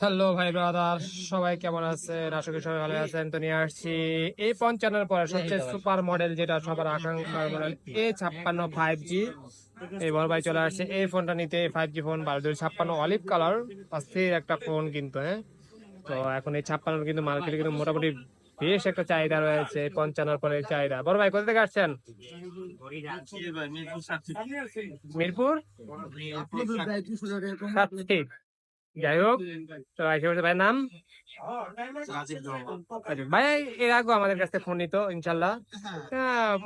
Hello ভাই brother সবাই কেমন আছেন? আশা করি সবাই ভালো আছেন। তো নিয়ে আসছি এই পঞ্চান্নের পরে সবচেয়ে সুপার মডেল যেটা সবার আকাঙ্ক্ষার মডেল এ ছাপ্পান্ন ফাইভ জি এই বড় ভাই চলে আসছে এই ফোনটা নিতে। ফাইভ জি ফোন বারো দুই ছাপ্পান্ন অলিভ কালার অস্থির একটা ফোন কিন্তু হ্যাঁ? তো এখন এই ছাপ্পান্ন কিন্তু মার্কেটে কিন্তু মোটামুটি বেশ একটা চাহিদা রয়েছে পঞ্চান্ন পরে চাহিদা। বড় ভাই কোথা থেকে আসছেন? মিরপুর যাই হোক তো আইসে বলছে ভাইয়ের নাম? ভাই এর আগে আমাদের কাছে ফোন নিত ইনশাল্লাহ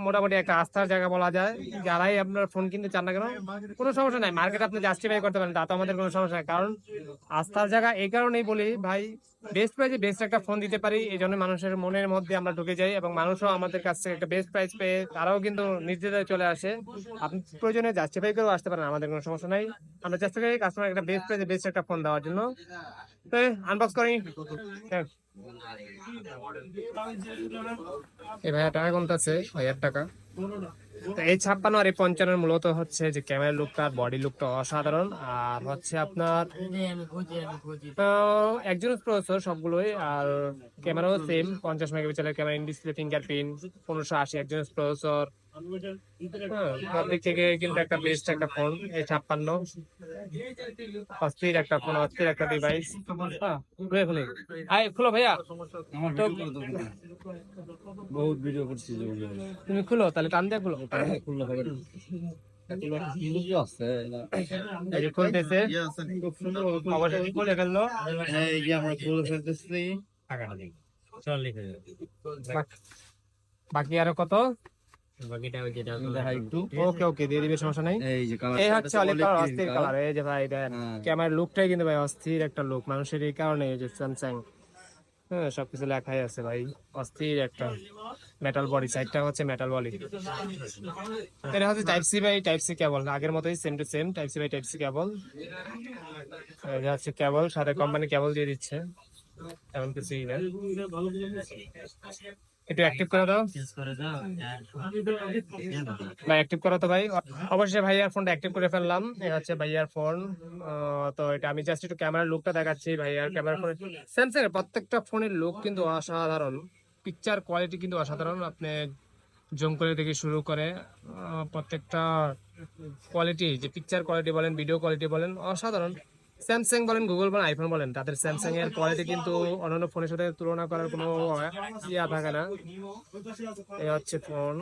মোটামুটি একটা আস্থার জায়গা বলা যায়। যারাই আপনার ফোন কিনতে চান না কেন কোনো সমস্যা নাই। মার্কেট আপনি জাস্টিফাই করতে পারেন তাতে আমাদের কোনো সমস্যা নাই। কারণ আস্থার জায়গা এই কারণেই বলি ভাই বেস্ট প্রাইসে বেস্ট একটা ফোন দিতে পারি এই জন্য মানুষের মনের মধ্যে আমরা ঢুকে যাই এবং মানুষও আমাদের কাছ থেকে একটা বেস্ট প্রাইস পেয়ে তারাও কিন্তু নির্দ্বিধায় চলে আসে। আপনি প্রয়োজনে জাস্টিফাই করেও আসতে পারেন আমাদের কোনো সমস্যা নাই। আমরা চেষ্টা করি কাস্টমার একটা বেস্ট প্রাইসে বেস্ট একটা ফোন দেওয়ার জন্য। আনবক্স করি। হ্যাঁ। এই ভাইয়া টাকা কমতেছে, হাজার টাকা। এই ছাপ্পান্ন আর এই পঞ্চান্নের মূলত হচ্ছে যে ক্যামেরা লুকটা আর বডি লুকটা অসাধারণ। আর হচ্ছে আপনার একজন প্রসেসর সবগুলোই, আর ক্যামেরাও সেম পঞ্চাশ মেগাপিক্সেলের ক্যামেরা ইন ডিসপ্লে ফিঙ্গারপ্রিন্ট পনেরোশো আশি একজন প্রসেসর। সব দিক থেকে কিন্তু একটা বেস্ট একটা ফোন এই ছাপ্পান্ন। অস্থির একটা ফোন অস্থির একটা ডিভাইস আয় খুলো ভাইয়া। বহুত ভিডিও করছি তুমি খুলো তাহলে টান দিয়ে খুলো। খুললে হবে ভিডিও আছে এই একটু। ওকে ওকে দিয়ে দিবে সমস্যা নাই? এই যে কালার এই হচ্ছে অলিভ কালার অস্থির কালার এই যে ভাই দেন। হ্যাঁ। ক্যামেরার লুকটাই কিন্তু ভাই অস্থির একটা লুক মানুষের এই কারণে এই যে স্যামসাং হ্যাঁ সবকিছু লেখাই আছে ভাই অস্থির একটা মেটাল বডি সাইডটা হচ্ছে মেটাল বডি এটা হচ্ছে type C by type C cable আগের মতোই same to same type C by type C cable এটা হচ্ছে কেবল সাথে কোম্পানি কেবল দিয়ে দিচ্ছে। এমন কিছুই না একটু অ্যাক্টিভ করে দাও। ভাই অ্যাক্টিভ করো তো ভাই। অবশ্যই অ্যাক্টিভ করে ফেললাম। এটা হচ্ছে তো এটা আমি জাস্ট একটু ক্যামেরার লুকটা দেখাচ্ছি ভাইয়ার ক্যামেরা স্যামসাং প্রত্যেকটা ফোনের লুক কিন্তু অসাধারণ। পিকচার কোয়ালিটি কিন্তু অসাধারণ। আপনি জুম করে থেকে শুরু করে প্রত্যেকটা কোয়ালিটি যে পিকচার কোয়ালিটি বলেন ভিডিও কোয়ালিটি বলেন, অসাধারণ। স্যামসাং বলেন গুগল বলেন আইফোন বলেন তাদের স্যামসাং এর কোয়ালিটি কিন্তু অন্যান্য ফোনের সাথে তুলনা করার কোনো ইয়া থাকে না। এই হচ্ছে ফোন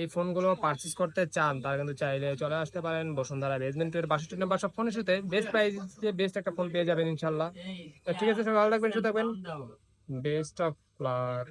এই ফোনগুলো পারচেজ করতে চান তারা কিন্তু চাইলে চলে আসতে পারেন। বসুন্ধরা বেসমেন্টের বাষট্টি নাম্বার সব ফোনের সাথে বেস্ট প্রাইসে বেস্ট একটা ফোন পেয়ে যাবেন ইনশাল্লাহ ঠিক আছে সবাই ভালো থাকবেন সুস্থ থাকবেন। Best of luck